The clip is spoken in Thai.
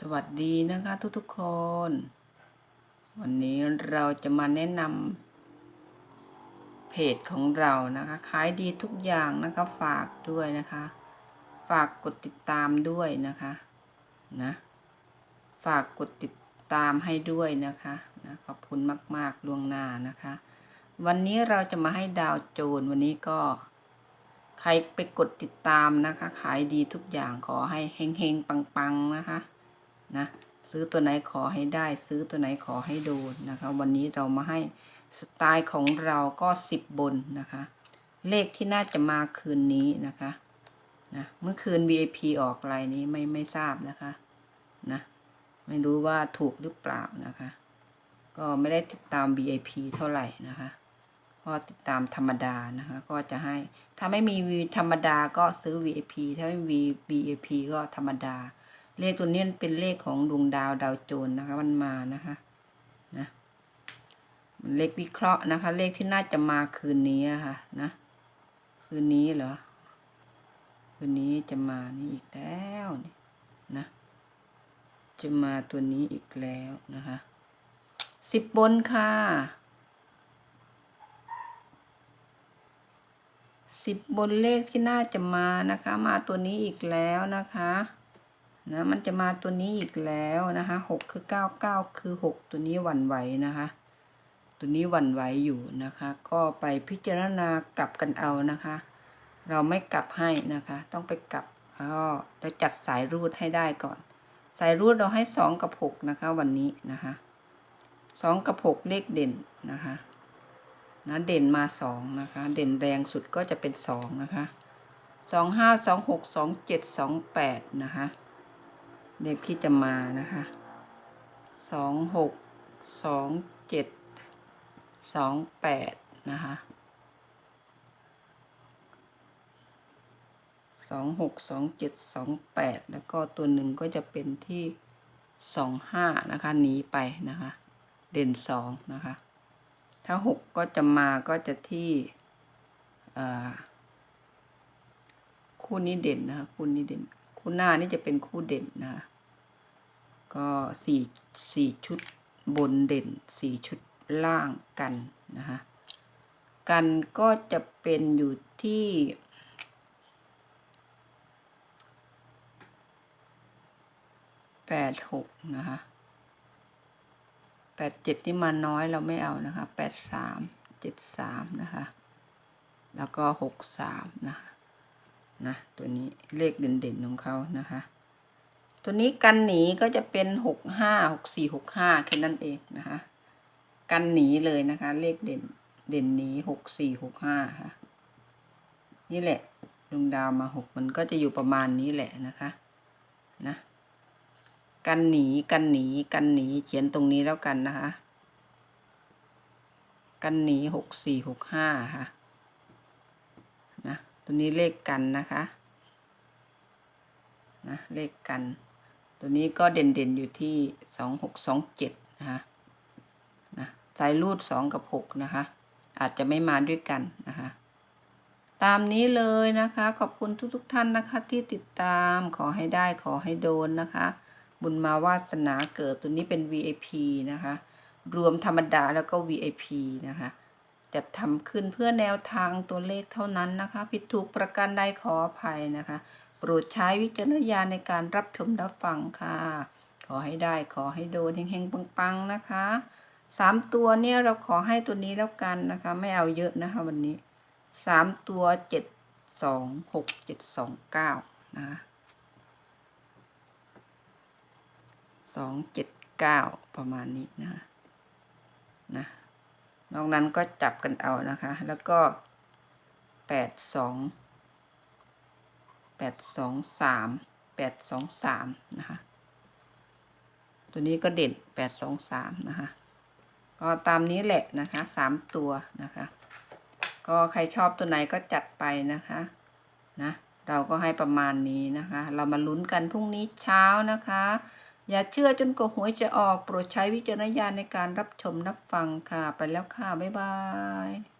สวัสดีนะคะทุกๆคน วันนี้เราจะมาแนะนำเพจของเรานะคะขายดีทุกอย่างนะคะฝากด้วยนะคะ ฝากกดติดตามด้วยนะคะนะฝากกดติดตามให้ด้วยนะคะนะขอบคุณมากๆล่วงหน้านะคะ วันนี้เราจะมาให้ดาวโจรวันนี้ก็ใครไปกดติดตามนะคะ ขายดีทุกอย่างขอให้เฮงๆ ปัง ๆ นะคะ นะซื้อตัวไหนขอให้ได้ ซื้อตัวไหนขอให้โดนนะคะ วันนี้เรามาให้สไตล์ของเราก็สิบบนนะคะ เลขที่น่าจะมาคืนนี้นะคะนะเมื่อคืน VIP ออกอะไรนี้ไม่ไม่ทราบนะคะนะไม่รู้ว่าถูกหรือเปล่านะคะ ก็ไม่ได้ติดตาม VIP เท่าไหร่นะคะก็ติดตามธรรมดานะคะ ก็จะให้ถ้าไม่มีธรรมดาก็ซื้อ VIP ถ้าไม่มี VIP ก็ธรรมดา เลขตัวนี้มันเป็นเลขของดวงดาวดาวโจรนะคะ มันมานะคะนะมันเลขวิเคราะห์นะคะ เลขที่น่าจะมาคืนนี้ค่ะ นะ คืนนี้เหรอคืนนี้จะมานี่อีกแล้วนี่นะจะมาตัวนี้อีกแล้วนะคะสิบบนค่ะสิบบนเลขที่น่าจะมานะคะ มาตัวนี้อีกแล้วนะคะ นะมันจะมาตัวนี้อีกแล้วนะคะหกคือเก้าเก้าคือหกตัวนี้หวั่นไหวนะคะ ตัวนี้หวั่นไหวอยู่นะคะ ก็ไปพิจารณากลับกันเอานะคะ เราไม่กลับให้นะคะ ต้องไปกลับก็เราจัดสายรูดให้ได้ก่อน สายรูดเราให้สองกับหกนะคะ วันนี้นะคะสองกับหกเลขเด่นนะคะนะเด่นมาสองนะคะ เด่นแรงสุดก็จะเป็นสองนะคะสองห้าสองหกสองเจ็ดสองแปดนะคะ เลขที่จะมานะคะสองหกสองเจ็ดสองแปดนะคะสองหกสองเจ็ดสองแปดแล้วก็ตัวหนึ่งก็จะเป็นที่สองห้านะคะหนีไปนะคะ เด่นสองนะคะ ถ้าหกก็จะมาก็จะที่คู่นี้เด่นนะคะ คู่นี้เด่น คู่หน้านี่จะเป็นคู่เด่นนะ ก็สี่สี่ชุดบนเด่นสี่ชุดล่างกันนะคะกันก็จะเป็นอยู่ที่แปดหกนะคะแปดเจ็ดนี่มาน้อยเราไม่เอานะคะแปดสามเจ็ดสามนะคะ แล้วก็หกสามนะคะ นะตัวนี้เลขเด่นๆของเขานะคะ ตัวนี้กันหนีก็จะเป็นหกห้าหกสี่หกห้าแค่นั้นเองนะคะ กันหนีเลยนะคะ เลขเด่นเด่นหนีหกสี่หกห้าค่ะ นี่แหละดวงดาวมาหกมันก็จะอยู่ประมาณนี้แหละนะคะนะ กันหนีกันหนีกันหนีเขียนตรงนี้แล้วกันนะคะ กันหนีหกสี่หกห้าค่ะนะ ตัวนี้เลขกันนะคะนะเลขกัน ตัวนี้ก็เด่นเด่นอยู่ที่สองหกสองเจ็ดนะคะนะสายรูดสองกับหกนะคะ อาจจะไม่มาด้วยกันนะคะ ตามนี้เลยนะคะ ขอบคุณทุกๆทท่านนะคะ ที่ติดตามขอให้ได้ขอให้โดนนะคะ บุญมาวาสนาเกิดตัวนี้เป็น VIP นะคะ รวมธรรมดาแล้วก็ VIP นะคะ จะทำขึ้นเพื่อแนวทางตัวเลขเท่านั้นนะคะ ผิดถูกประการใดขออภัยนะคะ โปรดใช้วิจารณญาณในการรับชมรับฟังค่ะ ขอให้ได้ขอให้โดนเฮงๆปังๆนะคะสามตัวเนี่ยเราขอให้ตัวนี้แล้วกันนะคะ ไม่เอาเยอะนะคะ วันนี้สามตัวเจ็ดสองหกเจ็ดสองเก้านะคะสองเจ็ดเก้าประมาณนี้นะคะนะ นอกนั้นก็จับกันเอานะคะ แล้วก็แปดสองแปดสองสามแปดสองสามนะคะ ตัวนี้ก็เด่นแปดสองสามนะคะ ก็ตามนี้แหละนะคะสามตัวนะคะ ก็ใครชอบตัวไหนก็จัดไปนะคะนะเราก็ให้ประมาณนี้นะคะ เรามาลุ้นกันพรุ่งนี้เช้านะคะ อย่าเชื่อจนกว่าหวยจะออกโปรดใช้วิจารณญาณในการรับชมรับฟังค่ะ ไปแล้วค่ะ บ๊ายบาย